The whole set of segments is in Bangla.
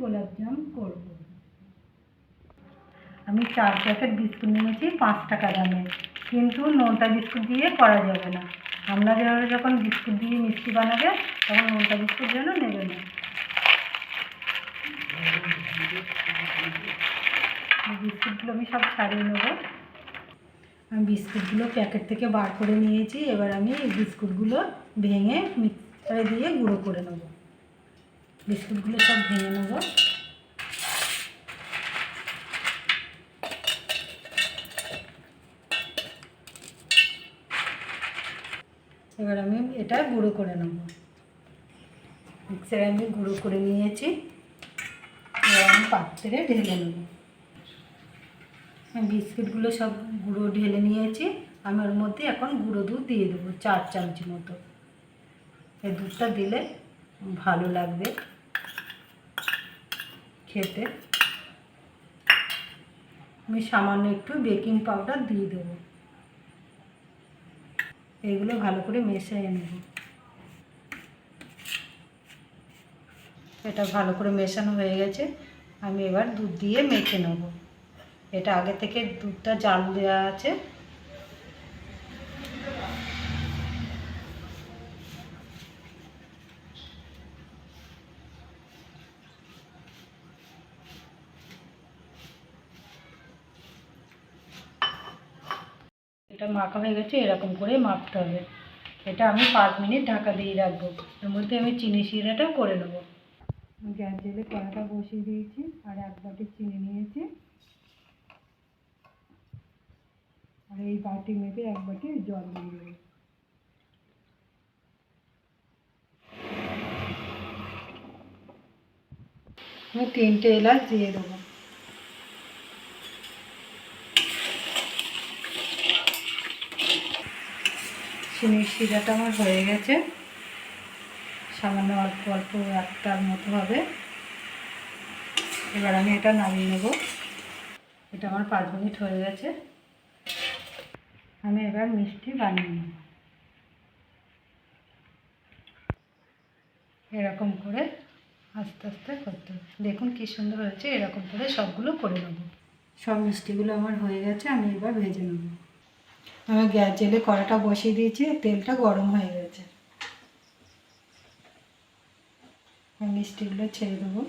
গোলাপজাম করব। আমি চার প্যাকেট বিস্কুট নিয়েছি, পাঁচ টাকা দামে। কিন্তু নোনতা বিস্কুট দিয়ে করা যাবে না। আপনারা যখন বিস্কুট দিয়ে মিষ্টি বানাবে, তখন নোনতা বিস্কুট যেন নেবে না। বিস্কুটগুলো আমি সব ছাড়িয়ে নেব। আমি বিস্কুটগুলো প্যাকেট থেকে বার করে নিয়েছি। এবার আমি এই বিস্কুটগুলো ভেঙে মিক্সারে দিয়ে গুঁড়ো করে নেব। বিস্কুটগুলো সব ভেঙে নেব। এবার আমি এটা গুঁড়ো করে নেব। মিক্সারে আমি গুঁড়ো করে নিয়েছি। এবার আমি পাত্রে ঢেলে নেব। বিস্কিটগুলো সব গুঁড়ো ঢেলে নিয়েছি। আমি ওর মধ্যে এখন গুঁড়ো দুধ দিয়ে দেবো, চার চামচ মতো। এই দুধটা দিলে ভালো লাগবে। খেতে। আমি সামান্য একটু বেকিং পাউডার দিয়ে দেবো। এগুলো ভালো করে মেশাই নেব। এটা ভালো করে মেশানো হয়ে গেছে। আমি এবার দুধ দিয়ে মেখে নেব। এটা আগে থেকে দুধটা জাল দেওয়া আছে। এটা মাখা হয়ে গেছে, এরকম করে মাখতে হবে। এটা আমি পাঁচ মিনিট ঢাকা দিয়ে রাখব। এর মধ্যে আমি চিনি শিরাটা করে নেব। গ্যাস জেলে কড়াটা বসিয়ে দিয়েছি, আর এক বাটি চিনি নিয়েছি। আর এই বাটি মেপে এক বাটি জল দিয়ে দেবো। আমি তিনটে এলাচ দিয়ে দেবো। চিনির শিরাটা আমার হয়ে গেছে। সামান্য অল্প অল্প একটার মতো হবে। এবার আমি এটা নামিয়ে নেব। এটা আমার পাঁচ মিনিট হয়ে গেছে। আমি এবার মিষ্টি বানিয়ে নেব। এরকম করে আস্তে আস্তে করতে হবে। দেখুন কী সুন্দর হয়েছে। এরকম করে সবগুলো করে নেব। সব মিষ্টিগুলো আমার হয়ে গেছে। আমি এবার ভেজে নেব। আমি গ্যাস জেলে কড়াটা বসিয়ে দিয়েছি, তেলটা গরম হয়ে গেছে। মিষ্টিগুলো ছেড়ে দেবো।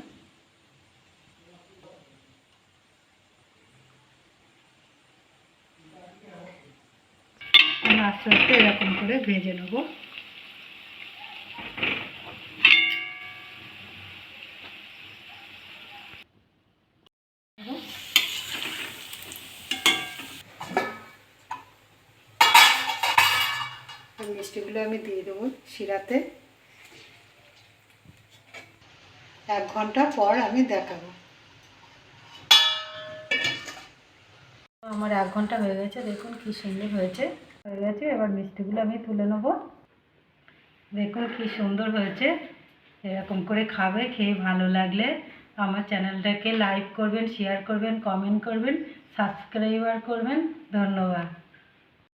আস্তে আস্তে এরকম করে ভেজে নেব। মিষ্টিগুলো আমি দিয়ে দেবো শিরাতে। এক ঘণ্টা পর আমি দেখাবো। আমার এক ঘণ্টা হয়ে গেছে, দেখুন কি সুন্দর হয়েছে। হয়ে গেছে, এবার মিষ্টিগুলো আমি তুলে নেব। দেখুন কি সুন্দর হয়েছে, এরকম করে খাবে, খেয়ে ভালো লাগলে। আমার চ্যানেলটাকে লাইক করবেন, শেয়ার করবেন, কমেন্ট করবেন, সাবস্ক্রাইবার করবেন। ধন্যবাদ।